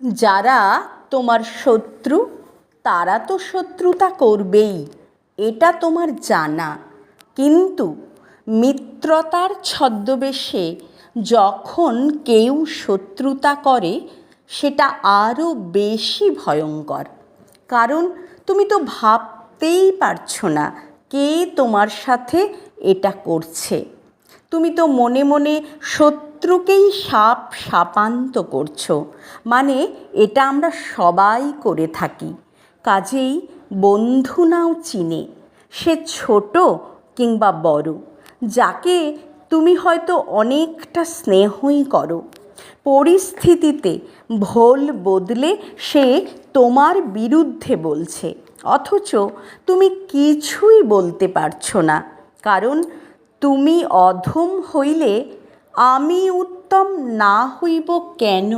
যারা তোমার শত্রু, তারা তো শত্রুতা করবেই, এটা তোমার জানা। কিন্তু মিত্রতার ছদ্মবেশে যখন কেউ শত্রুতা করে, সেটা আরও বেশি ভয়ঙ্কর। কারণ তুমি তো ভাবতেই পারছ না কে তোমার সাথে এটা করছে। তুমি তো মনে মনে শত্রুকেই সাপ সাপান্ত করছ। মানে এটা আমরা সবাই করে থাকি। কাজেই বন্ধু নাও চিনে। সে ছোট কিংবা বড়, যাকে তুমি হয়তো অনেকটা স্নেহই করো। পরিস্থিতিতে ভোল বদলে সে তোমার বিরুদ্ধে বলছে। অথচ তুমি কিছুই বলতে পারছ না, কারণ তুমি অধম হইলে আমি উত্তম না হইব কেন?